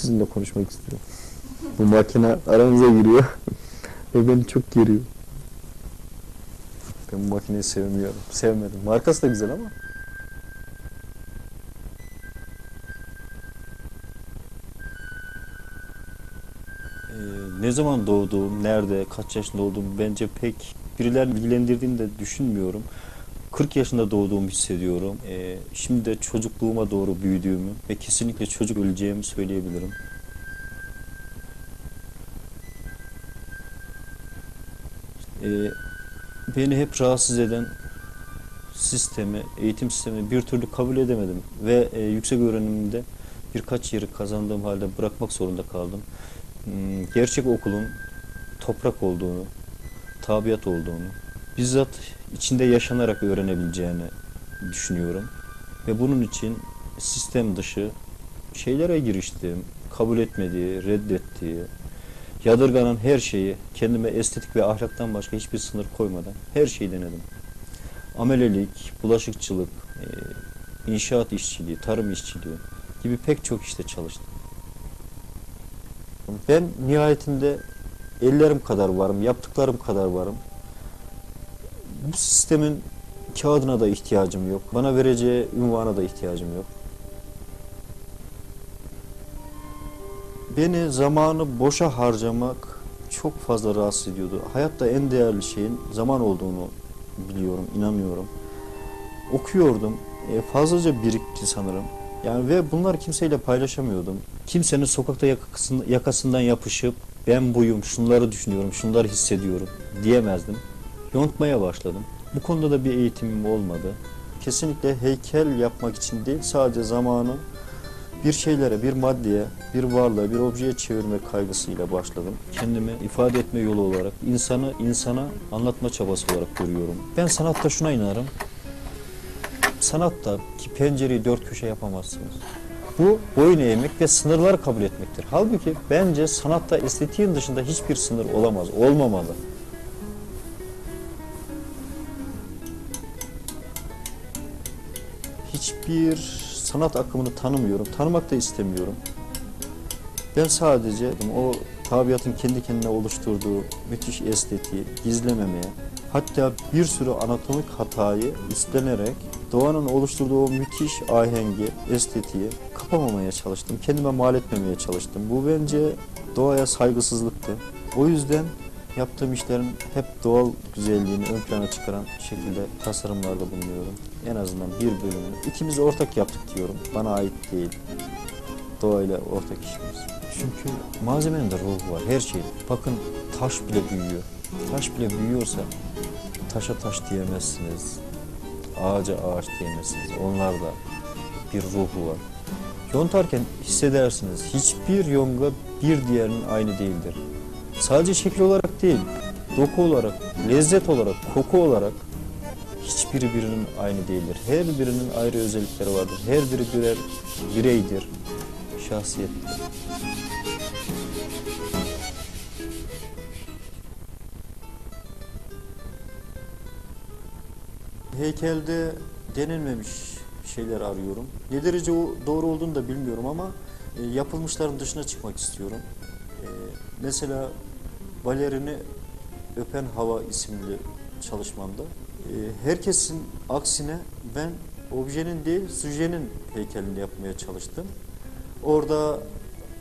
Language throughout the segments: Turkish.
Sizinle konuşmak istiyorum. Bu makine aranıza giriyor. Ve beni çok geriyor. Ben bu makineyi sevmiyorum. Sevmedim. Markası da güzel ama. Ee, ne zaman doğduğum, nerede, kaç yaşında olduğum bence pek birilerinin bilgilendirdiğini de düşünmüyorum. 40 yaşında doğduğumu hissediyorum. Ee, şimdi de çocukluğuma doğru büyüdüğümü ve kesinlikle çocuk öleceğimi söyleyebilirim. Ee, beni hep rahatsız eden sistemi, eğitim sistemi bir türlü kabul edemedim ve e, yüksek öğrenimde birkaç yeri kazandığım halde bırakmak zorunda kaldım. Hmm, Gerçek okulun toprak olduğunu, tabiat olduğunu, bizzat içinde yaşanarak öğrenebileceğini düşünüyorum. Ve bunun için sistem dışı şeylere giriştim. Kabul etmediği, reddettiği, yadırganan her şeyi kendime estetik ve ahlaktan başka hiçbir sınır koymadan her şeyi denedim. Amelelik, bulaşıkçılık, e, inşaat işçiliği, tarım işçiliği gibi pek çok işte çalıştım. Ben nihayetinde ellerim kadar varım, yaptıklarım kadar varım. Bu sistemin kağıdına da ihtiyacım yok. Bana vereceği ünvana da ihtiyacım yok. Beni zamanı boşa harcamak çok fazla rahatsız ediyordu. Hayatta en değerli şeyin zaman olduğunu biliyorum, inanıyorum. Okuyordum. E, fazlaca birikti sanırım. Yani ve bunları kimseyle paylaşamıyordum. Kimsenin sokakta yakasından yapışıp ben buyum, şunları düşünüyorum, şunları hissediyorum diyemezdim. Yontmaya başladım. Bu konuda da bir eğitimim olmadı. Kesinlikle heykel yapmak için değil, sadece zamanı bir şeylere, bir maddeye, bir varlığa, bir objeye çevirme kaygısıyla başladım. Kendimi ifade etme yolu olarak, insanı insana anlatma çabası olarak görüyorum. Ben sanatta şuna inanırım. Sanatta ki pencereyi dört köşe yapamazsınız. Bu boyun eğmek ve sınırları kabul etmektir. Halbuki bence sanatta estetiğin dışında hiçbir sınır olamaz, olmamalı. Hiçbir sanat akımını tanımıyorum, tanımak da istemiyorum. Ben sadece o tabiatın kendi kendine oluşturduğu müthiş estetiği gizlememeye, hatta bir sürü anatomik hatayı üstlenerek doğanın oluşturduğu o müthiş ahengi, estetiği kapamamaya çalıştım. Kendime mal etmemeye çalıştım. Bu bence doğaya saygısızlıktı. O yüzden yaptığım işlerin hep doğal güzelliğini ön plana çıkaran şekilde tasarımlarda bulunuyorum. En azından bir bölümünü. İkimiz ortak yaptık diyorum. Bana ait değil. Doğayla ortak işimiz. Çünkü malzemenin de ruhu var. Her şey. Bakın taş bile büyüyor. Taş bile büyüyorsa taşa taş diyemezsiniz. Ağaca ağaç diyemezsiniz. Onlarda bir ruhu var. Yontarken hissedersiniz. Hiçbir yonga bir diğerinin aynı değildir. Sadece şekil olarak değil, doku olarak, lezzet olarak, koku olarak hiçbiri birinin aynı değildir. Her birinin ayrı özellikleri vardır. Her biri birer bireydir, şahsiyettir. Heykelde denilmemiş şeyler arıyorum. Ne derece o doğru olduğunu da bilmiyorum ama e, yapılmışların dışına çıkmak istiyorum. E, mesela Balerini Öpen Hava isimli çalışmamda e, herkesin aksine ben objenin değil süjenin heykelini yapmaya çalıştım. Orada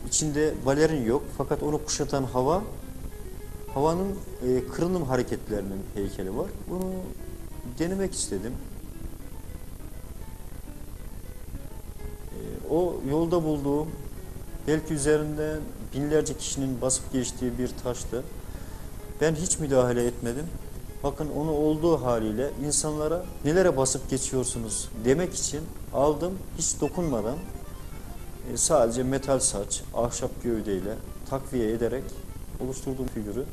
içinde balerin yok fakat onu kuşatan hava havanın e, kırılım hareketlerinin heykeli var. Bunu denemek istedim. E, o yolda bulduğum belki üzerinden binlerce kişinin basıp geçtiği bir taştı. Ben hiç müdahale etmedim. Bakın onu olduğu haliyle insanlara nelere basıp geçiyorsunuz demek için aldım hiç dokunmadan e, sadece metal saç, ahşap gövdeyle takviye ederek oluşturduğum figürü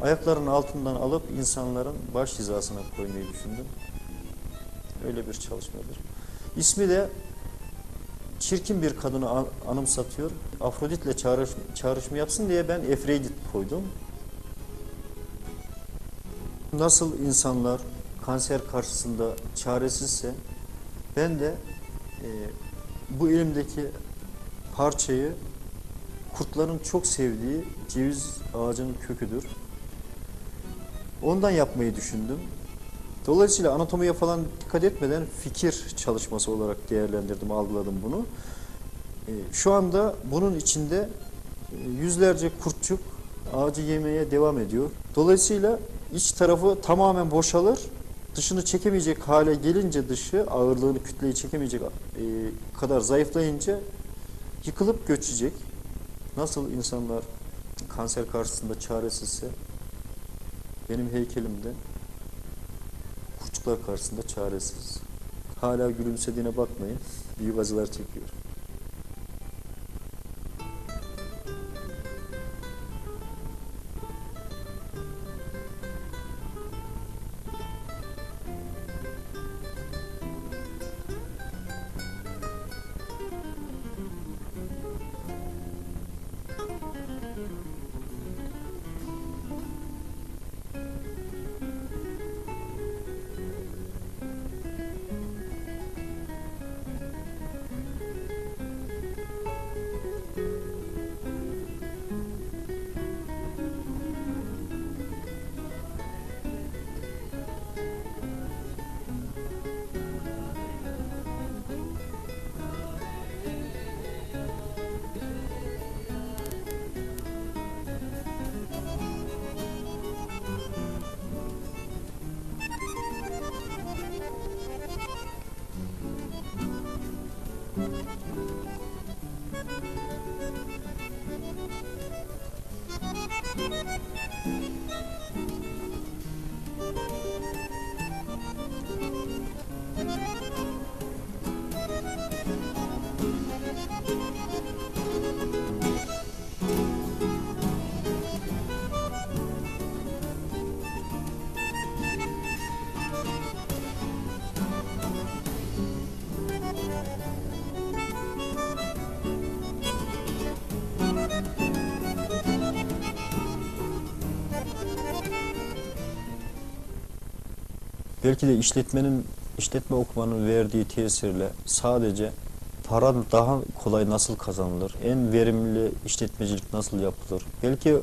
ayaklarının altından alıp insanların baş hizasına koymayı düşündüm. Öyle bir çalışmadır. İsmi de çirkin bir kadını an- anımsatıyor. Afrodit'le çağrış, çağrışma yapsın diye ben Efrodit koydum. Nasıl insanlar kanser karşısında çaresizse ben de e, bu elimdeki parçayı kurtların çok sevdiği ceviz ağacının köküdür. Ondan yapmayı düşündüm. Dolayısıyla anatomiye falan dikkat etmeden fikir çalışması olarak değerlendirdim, algıladım bunu. E, Şu anda bunun içinde e, yüzlerce kurtçuk ağacı yemeye devam ediyor. Dolayısıyla iç tarafı tamamen boşalır. Dışını çekemeyecek hale gelince dışı ağırlığını kütleyi çekemeyecek e, kadar zayıflayınca yıkılıp göçecek. Nasıl insanlar kanser karşısında çaresizse benim heykelimde kurtçuklar karşısında çaresiz. Hala gülümsediğine bakmayın. Büyük acılar çekiyor. Belki de işletmenin, işletme okumanın verdiği tesirle sadece para daha kolay nasıl kazanılır, en verimli işletmecilik nasıl yapılır. Belki e,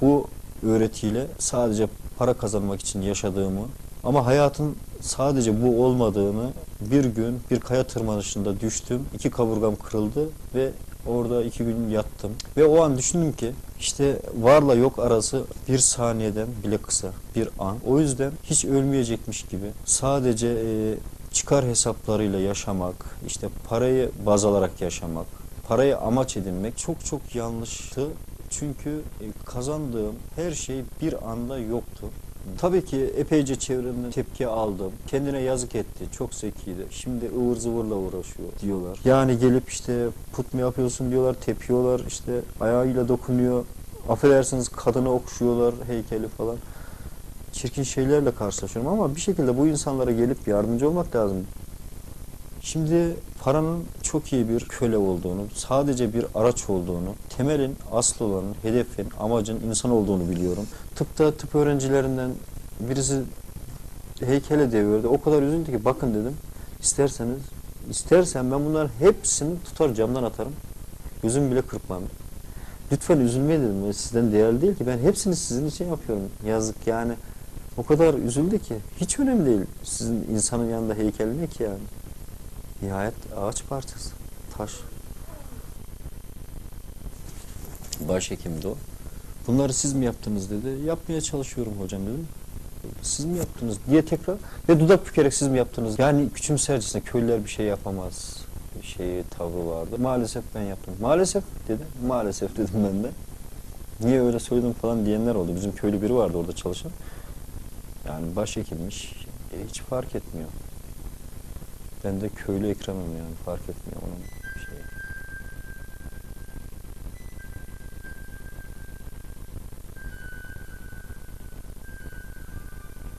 bu öğretiyle sadece para kazanmak için yaşadığımı ama hayatın sadece bu olmadığını bir gün bir kaya tırmanışında düştüm, iki kaburgam kırıldı ve orada iki gün yattım. Ve o an düşündüm ki işte varla yok arası bir saniyeden bile kısa bir an. O yüzden hiç ölmeyecekmiş gibi sadece e, çıkar hesaplarıyla yaşamak, işte parayı baz alarak yaşamak, parayı amaç edinmek çok çok yanlıştı. Çünkü e, kazandığım her şey bir anda yoktu. Tabii ki epeyce çevremden tepki aldım. Kendine yazık etti. Çok zekiydi. Şimdi ıvır zıvırla uğraşıyor diyorlar. Yani gelip işte put mu yapıyorsun diyorlar, tepiyorlar. işte ayağıyla dokunuyor. Affedersiniz kadını okşuyorlar heykeli falan. Çirkin şeylerle karşılaşıyorum ama bir şekilde bu insanlara gelip yardımcı olmak lazım. Şimdi paranın çok iyi bir köle olduğunu, sadece bir araç olduğunu, temelin, asıl olanın, hedefin, amacın insan olduğunu biliyorum. Tıpta tıp öğrencilerinden birisi heykele devirdi. O kadar üzüldü ki bakın dedim. İsterseniz, istersen ben bunların hepsini tutar camdan atarım. Gözüm bile kırpmam. Lütfen üzülmeyin dedim. Sizden değerli değil ki. Ben hepsini sizin için yapıyorum. Yazık yani. O kadar üzüldü ki. Hiç önemli değil. Sizin insanın yanında heykel ne ki yani? Nihayet ağaç parçası, taş. Başhekimdi o. Bunları siz mi yaptınız dedi. Yapmaya çalışıyorum hocam dedim. Siz mi yaptınız diye tekrar ve dudak bükerek siz mi yaptınız? Yani küçümsercesine köylüler bir şey yapamaz şeyi tavrı vardı. Maalesef ben yaptım. Maalesef dedi. Maalesef dedim ben de. Niye öyle söyledim falan diyenler oldu. Bizim köylü biri vardı orada çalışan. Yani başhekimmiş. E, hiç fark etmiyor. Ben de köylü Ekrem'im yani fark etmiyor onun.